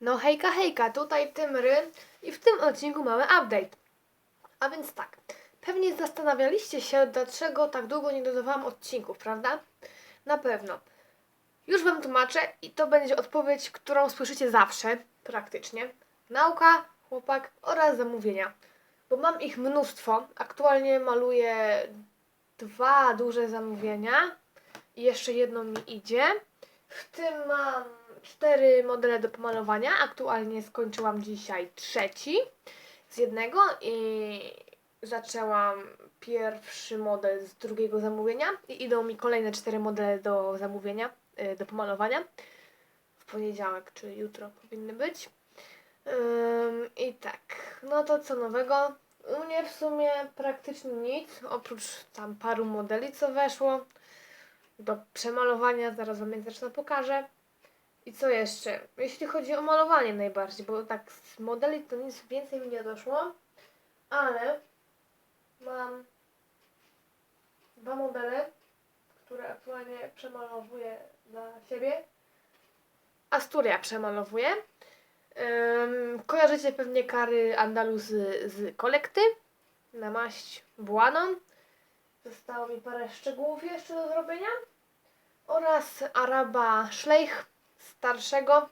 No hejka, hejka, tutaj Tymry i w tym odcinku mamy update. A więc tak, pewnie zastanawialiście się, dlaczego tak długo nie dodawałam odcinków, prawda? Na pewno. Już Wam tłumaczę i to będzie odpowiedź, którą słyszycie zawsze, praktycznie. Nauka, chłopak oraz zamówienia. Bo mam ich mnóstwo. Aktualnie maluję dwa duże zamówienia i jeszcze jedno mi idzie. W tym mam cztery modele do pomalowania. Aktualnie skończyłam dzisiaj trzeci z jednego i zaczęłam pierwszy model z drugiego zamówienia i idą mi kolejne cztery modele do zamówienia, y, do pomalowania. W poniedziałek, czyli jutro powinny być. I tak, no to co nowego? U mnie w sumie praktycznie nic, oprócz tam paru modeli, co weszło do przemalowania, zaraz Wam je zresztą pokażę. I co jeszcze? Jeśli chodzi o malowanie najbardziej, bo tak z modeli to nic więcej mi nie doszło, ale mam dwa modele, które aktualnie przemalowuję dla siebie. Asturia przemalowuję. Ym, kojarzycie pewnie kary Andaluzy z kolekty na maść błaną. Zostało mi parę szczegółów jeszcze do zrobienia. Oraz Araba Szlejch starszego,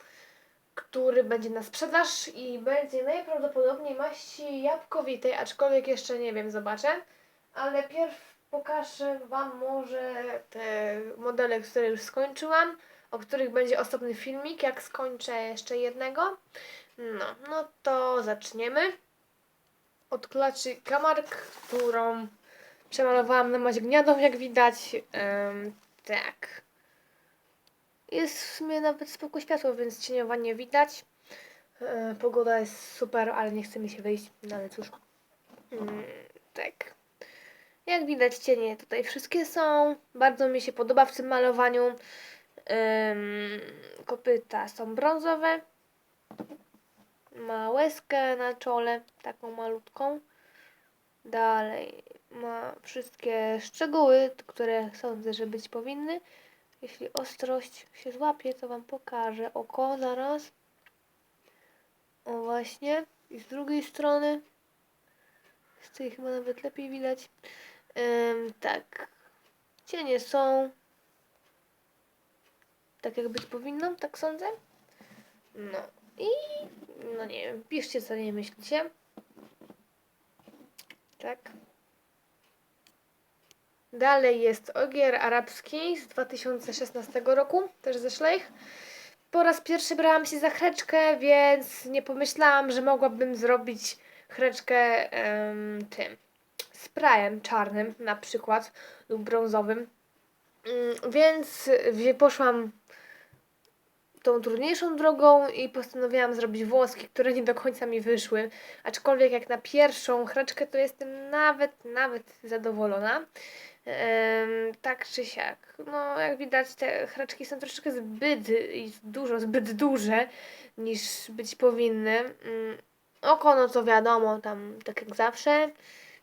który będzie na sprzedaż i będzie najprawdopodobniej maści jabłkowitej, aczkolwiek jeszcze nie wiem, zobaczę. Ale pierw pokażę Wam może te modele, które już skończyłam, o których będzie osobny filmik, jak skończę jeszcze jednego. No, no to zaczniemy. Od klaczy Kamark, którą przemalowałam na mazie gniadą, jak widać. Tak. Jest w sumie nawet spoko światło, więc cieniowa nie widać. E, pogoda jest super, ale nie chce mi się wyjść, no ale cóż. Mm, tak. Jak widać cienie tutaj wszystkie są. Bardzo mi się podoba w tym malowaniu. Ym, kopyta są brązowe. Ma łezkę na czole, taką malutką. Dalej ma wszystkie szczegóły, które sądzę, że być powinny. Jeśli ostrość się złapie, to Wam pokażę oko zaraz. O właśnie. I z drugiej strony. Z tej chyba nawet lepiej widać. Ym, tak. Cienie są. Tak jak być powinno, tak sądzę. No. I no nie wiem, piszcie co nie myślicie. Tak. Dalej jest Ogier Arabski z 2016 roku, też ze Szlejch. Po raz pierwszy brałam się za chreczkę, więc nie pomyślałam, że mogłabym zrobić chreczkę em, tym sprayem czarnym na przykład lub brązowym. Mm, Więc poszłam tą trudniejszą drogą i postanowiłam zrobić włoski, które nie do końca mi wyszły. Aczkolwiek jak na pierwszą chreczkę to jestem nawet, nawet zadowolona. Tak czy siak. No, jak widać, te chreczki są troszeczkę zbyt i dużo, zbyt duże niż być powinny. Mm, Oko, no to wiadomo, tam tak jak zawsze.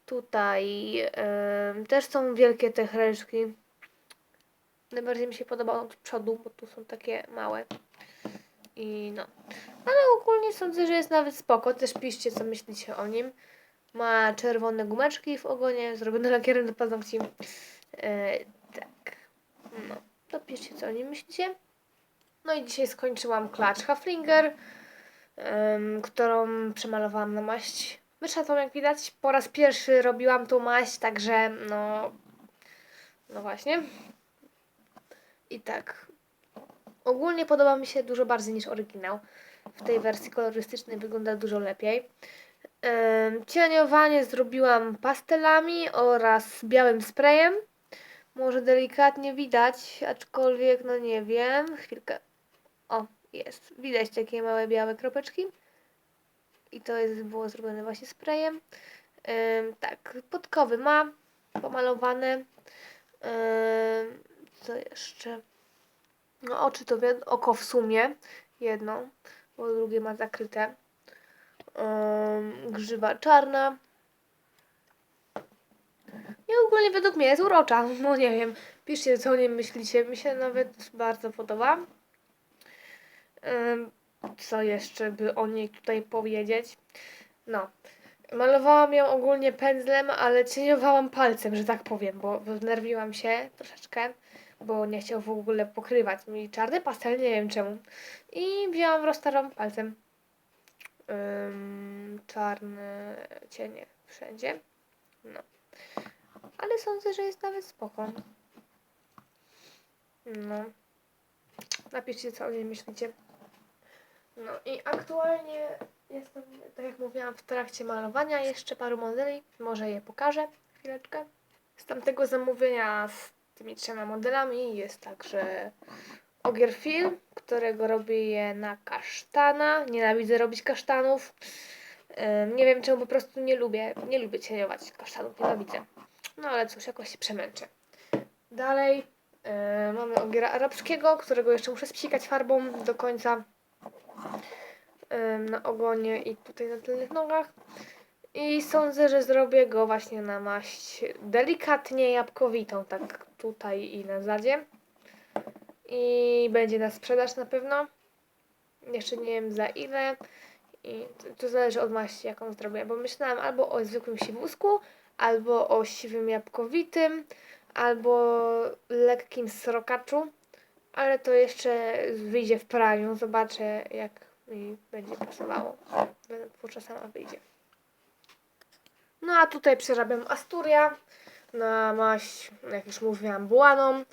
Tutaj też są wielkie te chreczki. Najbardziej mi się podoba od przodu, bo tu są takie małe. I no. Ale ogólnie sądzę, że jest nawet spoko. Też piszcie, co myślicie o nim. Ma czerwone gumeczki w ogonie, zrobione lakierem do paznokci. E, tak. No. To piszcie, co o nim myślicie. No i dzisiaj skończyłam klacz Haflinger, em, którą przemalowałam na maść myszatą, jak widać. Po raz pierwszy robiłam tą maść, także no... No właśnie. I tak. Ogólnie podoba mi się dużo bardziej niż oryginał. W tej wersji kolorystycznej wygląda dużo lepiej. Cieniowanie zrobiłam pastelami oraz białym sprayem. Może delikatnie widać, aczkolwiek no nie wiem. Chwilkę. O, jest. Widać takie małe białe kropeczki. I to jest, było zrobione właśnie sprayem. Em, tak, podkowy ma pomalowane. Em, co jeszcze? No oczy to oko w sumie jedno, bo drugie ma zakryte. Ym, grzywa czarna. I ogólnie według mnie jest urocza. No nie wiem, piszcie co o nim myślicie. Mi się nawet bardzo podoba. Ym, co jeszcze by o niej tutaj powiedzieć? No. Malowałam ją ogólnie pędzlem, ale cieniowałam palcem, że tak powiem, bo znerwiłam się troszeczkę, bo nie chciał w ogóle pokrywać mi czarny pastel, nie wiem czemu. I wzięłam, roztarłam palcem czarne cienie wszędzie. No. Ale sądzę, że jest nawet spoko. No. Napiszcie, co o niej myślicie. No i aktualnie jestem, tak jak mówiłam, w trakcie malowania jeszcze paru modeli. Może je pokażę chwileczkę. Z tamtego zamówienia z tymi trzema modelami jest także Ogier Film, którego robię na kasztana. Nienawidzę robić kasztanów. Nie wiem czemu po prostu nie lubię, nie lubię cieniować kasztanów, nienawidzę. No ale cóż, jakoś się przemęczę. Dalej e, mamy ogiera arabskiego, którego jeszcze muszę spsikać farbą do końca na ogonie i tutaj na tylnych nogach. I sądzę, że zrobię go właśnie na maść delikatnie jabłkowitą, tak tutaj i na zadzie. I będzie na sprzedaż na pewno. Jeszcze nie wiem za ile. I to, zależy od maści, jaką zrobię, bo myślałam albo o zwykłym siwusku, albo o siwym jabłkowitym, albo lekkim srokaczu, ale to jeszcze wyjdzie w praniu, zobaczę jak mi będzie pasowało. Kurczę sama wyjdzie. No a tutaj przerabiam Asturia na maść, jak już mówiłam, bułaną.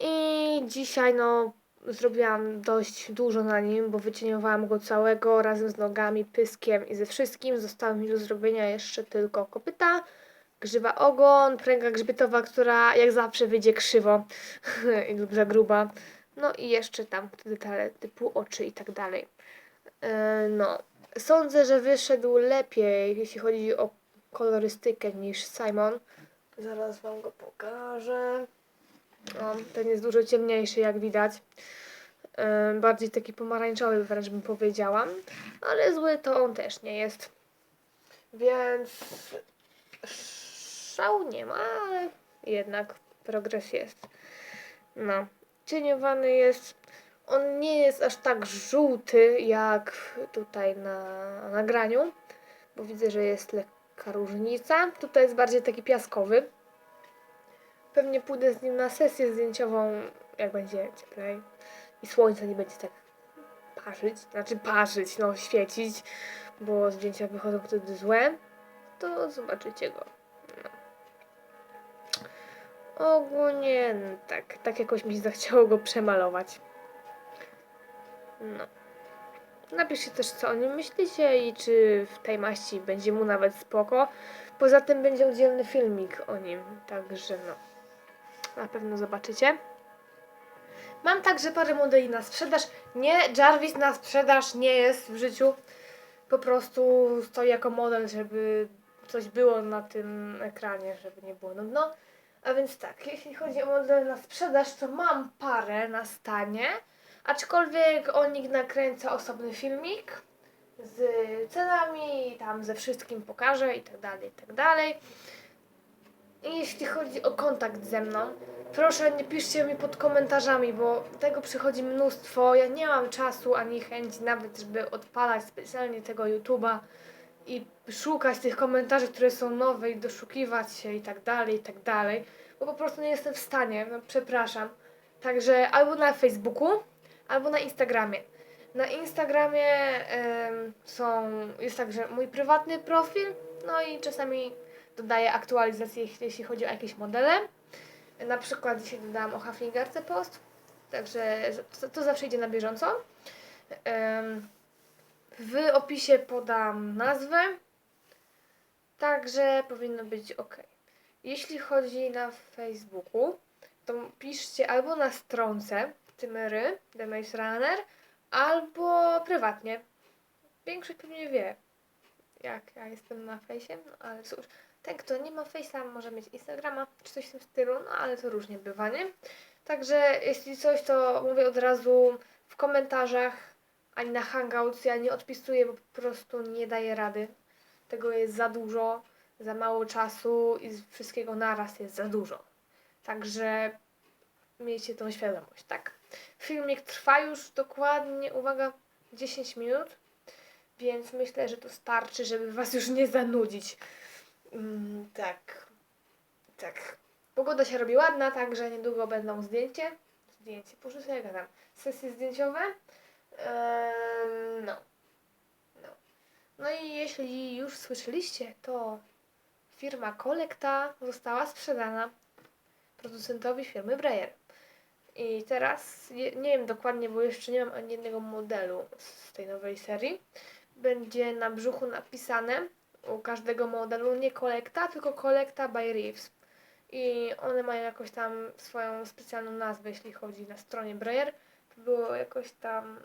I dzisiaj no zrobiłam dość dużo na nim, bo wycieniowałam go całego razem z nogami, pyskiem i ze wszystkim. Zostało mi do zrobienia jeszcze tylko kopyta, grzywa ogon, pręga grzbietowa, która jak zawsze wyjdzie krzywo lub za gruba. No i jeszcze tam detale typu oczy i tak dalej. E, No, sądzę, że wyszedł lepiej, jeśli chodzi o kolorystykę niż Simon. Zaraz wam go pokażę. O, ten jest dużo ciemniejszy, jak widać. E, bardziej taki pomarańczowy wręcz bym powiedziała. Ale zły to on też nie jest. Więc szału nie ma, ale jednak progres jest. No. Cieniowany jest. On nie jest aż tak żółty jak tutaj na nagraniu, bo widzę, że jest lekka różnica. Tutaj jest bardziej taki piaskowy. Pewnie pójdę z nim na sesję zdjęciową, jak będzie cieplej i słońce nie będzie tak parzyć, znaczy parzyć, no świecić, bo zdjęcia wychodzą wtedy złe, to zobaczycie go. No. Ogólnie no tak, tak jakoś mi się zachciało go przemalować. No. Napiszcie też, co o nim myślicie i czy w tej maści będzie mu nawet spoko. Poza tym będzie oddzielny filmik o nim, także no. Na pewno zobaczycie. Mam także parę modeli na sprzedaż. Nie, Jarvis na sprzedaż nie jest w życiu. Po prostu stoi jako model, żeby coś było na tym ekranie, żeby nie było nudno. A więc tak, jeśli chodzi o model na sprzedaż, to mam parę na stanie. Aczkolwiek o nich nakręcę osobny filmik z cenami, tam ze wszystkim pokażę i tak dalej, i tak dalej. Jeśli chodzi o kontakt ze mną, proszę nie piszcie mi pod komentarzami, bo tego przychodzi mnóstwo. Ja nie mam czasu ani chęci nawet, żeby odpalać specjalnie tego YouTube'a i szukać tych komentarzy, które są nowe i doszukiwać się i tak dalej, i tak dalej, bo po prostu nie jestem w stanie, no przepraszam. Także albo na Facebooku, albo na Instagramie. Na Instagramie są, jest także mój prywatny profil, no i czasami dodaję aktualizacje, jeśli- chodzi o jakieś modele. Na przykład dzisiaj dodałam o Haflingerce post, także to, to zawsze idzie na bieżąco. Em, w opisie podam nazwę, także powinno być ok. Jeśli chodzi na Facebooku, to piszcie albo na stronce Tymery, The Maze Runner, albo prywatnie. Większość pewnie wie, jak ja jestem na fejsie, no ale cóż. Ten, kto nie ma Face'a, może mieć Instagrama czy coś w tym stylu, no ale to różnie bywa, nie? Także jeśli coś, to mówię od razu w komentarzach, ani na Hangouts ja nie odpisuję, bo po prostu nie daję rady. Tego jest za dużo, za mało czasu i wszystkiego naraz jest za dużo. Także miejcie tą świadomość, tak? Filmik trwa już dokładnie, uwaga, 10 minut, więc myślę, że to starczy, żeby Was już nie zanudzić. Mm, tak, tak. Pogoda się robi ładna, także niedługo będą zdjęcie. Zdjęcie, proszę sobie gadam. Sesje zdjęciowe. No. no. No i jeśli już słyszeliście, to firma Kolekta została sprzedana producentowi firmy Breyer. I teraz, nie, nie wiem dokładnie, bo jeszcze nie mam ani jednego modelu z tej nowej serii. Będzie na brzuchu napisane u każdego modelu nie kolekta, tylko kolekta by Reeves. I one mają jakoś tam swoją specjalną nazwę, jeśli chodzi na stronie Breyer. To było jakoś tam.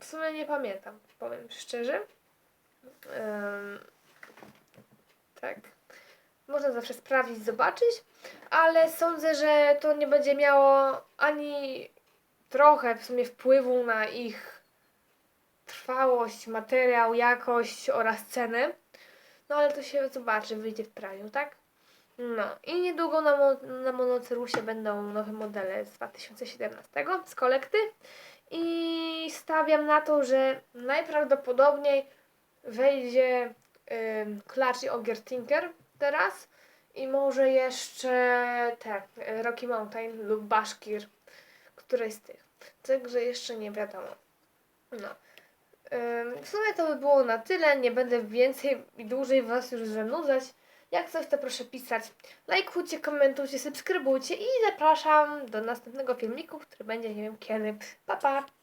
W sumie nie pamiętam, powiem szczerze. Em, tak. Można zawsze sprawdzić, zobaczyć, ale sądzę, że to nie będzie miało ani trochę w sumie wpływu na ich trwałość, materiał, jakość oraz cenę. No ale to się zobaczy, wyjdzie w praniu, tak? No i niedługo na, mo- na Monocerusie będą nowe modele z 2017 z kolekty i stawiam na to, że najprawdopodobniej wejdzie Clutch i Ogier Tinker teraz i może jeszcze te y, Rocky Mountain lub Bashkir, któreś z tych. Także jeszcze nie wiadomo. No. W sumie to by było na tyle. Nie będę więcej i dłużej Was już zanudzać. Jak coś, to proszę pisać. Lajkujcie, komentujcie, subskrybujcie i zapraszam do następnego filmiku, który będzie nie wiem kiedy. Pa, pa!